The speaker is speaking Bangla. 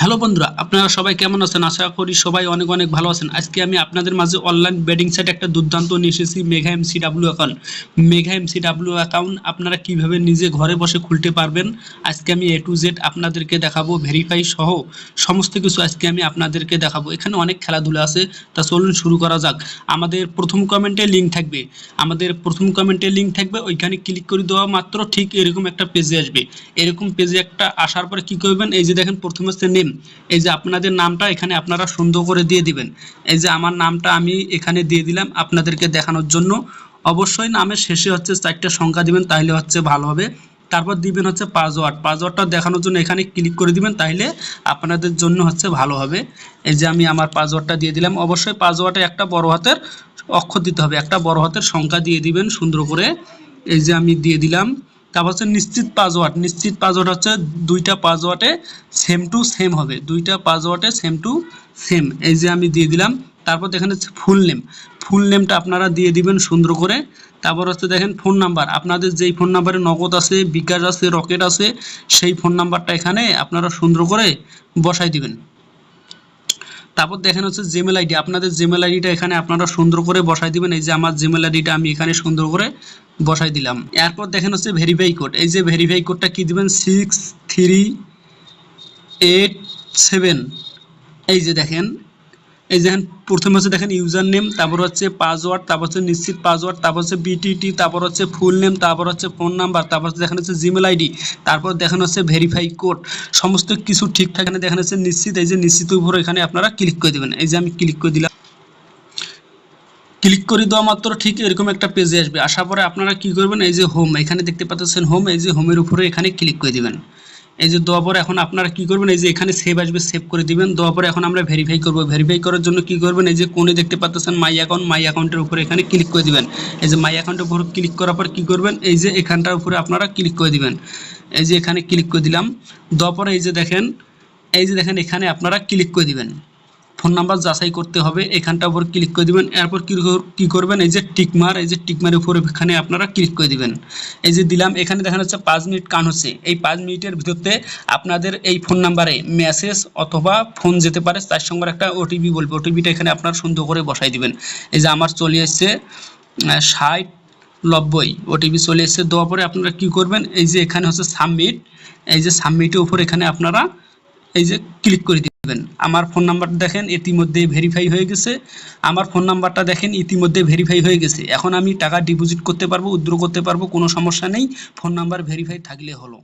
হ্যালো বন্ধুরা, আপনারা সবাই কেমন আছেন? আশা করি সবাই অনেক অনেক ভালো আছেন। আজকে আমি আপনাদের মাঝে অনলাইন বেডিং সাইট একটা দুর্দান্ত নিয়ে এসেছি Megha MC W account Megha MC W account আপনারা কীভাবে নিজে ঘরে বসে খুলতে পারবেন, আজকে আমি এ টু জেড আপনাদেরকে দেখাবো ভেরিফাই সহ সমস্ত কিছু আজকে আমি আপনাদেরকে দেখাবো। এখানে অনেক খেলাধুলা আছে, তা চলুন শুরু করা যাক। আমাদের প্রথম কমেন্টে লিঙ্ক থাকবে। আমাদের প্রথম কমেন্টে লিঙ্ক থাকবে, ওইখানে ক্লিক করে দেওয়া মাত্র ঠিক এরকম একটা পেজে আসবে। এরকম পেজে একটা আসার পরে কী করবেন, এই যে দেখেন প্রথমে হচ্ছে নেম এই যে আপনাদের নামটা এখানে আপনারা সুন্দর করে দিয়ে দিবেন। এই যে আমার নামটা আমি এখানে দিয়ে দিলাম আপনাদেরকে দেখানোর জন্য। অবশ্যই নামের শেষে হচ্ছে চারটা সংখ্যা দিবেন তাহলে হচ্ছে ভালো হবে। তারপর দিবেন হচ্ছে পাসওয়ার্ড। পাসওয়ার্ডটা দেখানোর জন্য এখানে ক্লিক করে দিবেন তাহলে আপনাদের জন্য হচ্ছে ভালো হবে। এই যে আমি আমার পাসওয়ার্ডটা দিয়ে দিলাম। অবশ্যই পাসওয়ার্ডে একটা বড় হাতের অক্ষর দিতে হবে। একটা বড় হাতের সংখ্যা দিয়ে দিবেন সুন্দর করে। এই যে আমি দিয়ে দিলাম। তারপর হচ্ছে নিশ্চিত পাসওয়ার্ড নিশ্চিত পাসওয়ার্ড হচ্ছে দুইটা পাসওয়ার্ডে সেম টু সেম হবে। দুইটা পাসওয়ার্ডে সেম টু সেম এই যে আমি দিয়ে দিলাম, তারপর দেখেন হচ্ছে ফুল নেম ফুল নেমটা আপনারা দিয়ে দিবেন সুন্দর করে। তারপর হচ্ছে দেখেন ফোন নাম্বার আপনাদের যেই ফোন নাম্বারে নগদ আছে, বিকাশ আছে, রকেট আছে, সেই ফোন নাম্বারটা এখানে আপনারা সুন্দর করে বসাই দিবেন। তারপর দেখেন হচ্ছে জিমেল আইডি আপনাদের জিমেল আইডিটা এখানে আপনারা সুন্দর করে বসাই দিবেন। এই যে আমার জিমেল আইডিটা আমি এখানে সুন্দর করে বসাই দিলাম। এরপর দেখেন হচ্ছে ভেরিফাই কোড এই যে ভেরিফাই কোডটা কি দিবেন? সিক্স থ্রি এইট সেভেন এই যে দেখেন, এই দেখেন, প্রথমে হচ্ছে দেখেন ইউজার নেম তারপর হচ্ছে পাসওয়ার্ড তারপর হচ্ছে নিশ্চিত পাসওয়ার্ড তারপর হচ্ছে বিটিটি তারপর হচ্ছে ফুল নেম তারপর হচ্ছে ফোন নাম্বার তারপর হচ্ছে দেখেন হচ্ছে জিমেল আইডি তারপর দেখেন হচ্ছে ভেরিফাই কোড সমস্ত কিছু ঠিকঠাক এখানে দেখেন হচ্ছে নিশ্চিত। এই যে নিশ্চিত উপর এখানে আপনারা ক্লিক করে দেবেন। এই যে আমি ক্লিক করে দিলাম। ক্লিক করে দেওয়া মাত্র ঠিক এরকম একটা পেজে আসবে আসার পরে আপনারা কি করবেন এই যে হোম এখানে দেখতে পাচ্ছেন হোম এই যে হোমের উপরে এখানে ক্লিক করে দিবেন এই যে দেওয়ার পরে এখন আপনারা কি করবেন এই যে এখানে সেভ আসবে সেভ করে দিবেন দেওয়ার পরে এখন আমরা ভেরিফাই করব ভেরিফাই করার জন্য কি করবেন এই যে কোণে দেখতে পাচ্ছেন মাই অ্যাকাউন্ট মাই অ্যাকাউন্টের উপরে এখানে ক্লিক করে দিবেন এই যে মাই অ্যাকাউন্টের উপর ক্লিক করার পর কি করবেন এই যে এখানটার উপরে আপনারা ক্লিক করে দিবেন এই যে এখানে ক্লিক করে দিলাম দেওয়ার পরে এই যে দেখেন এই যে দেখেন এখানে আপনারা ক্লিক করে দিবেন ফোন নাম্বার যাচাই করতে হবে এখানটার উপর ক্লিক করে দিবেন, এরপর কি কর- কি করবেন, এই যে টিকমার এই যে টিকমারের উপর এখানে আপনারা ক্লিক করে দিবেন। এই যে দিলাম, এখানে দেখা যাচ্ছে পাঁচ মিনিট কান হচ্ছে। এই পাঁচ মিনিটের ভিতরতে আপনাদের এই ফোন নাম্বারে মেসেজ অথবা ফোন যেতে পারে, তার সঙ্গে একটা ওটিপি বলবে। ওটিপিটা এখানে আপনারা সুন্দর করে বসাই দিবেন। এই যে আমার চলে এসছে ষাট নব্বই। ওটিপি চলে এসছে, দেওয়ার পরে আপনারা কি করবেন, এই যে এখানে হচ্ছে সাবমিট এই যে সাবমিটের উপর এখানে আপনারা এই যে ক্লিক করে দিবেন আমার ফোন নাম্বার দেখেন ইতিমধ্যে ভেরিফাই হয়ে গেছে। আমার ফোন নাম্বারটা দেখেন ইতিমধ্যে ভেরিফাই হয়ে গেছে। এখন আমি টাকা ডিপোজিট করতে পারব, উইথড্র করতে পারব, কোনো সমস্যা নেই। ফোন নাম্বার ভেরিফাই থাকলে হলো।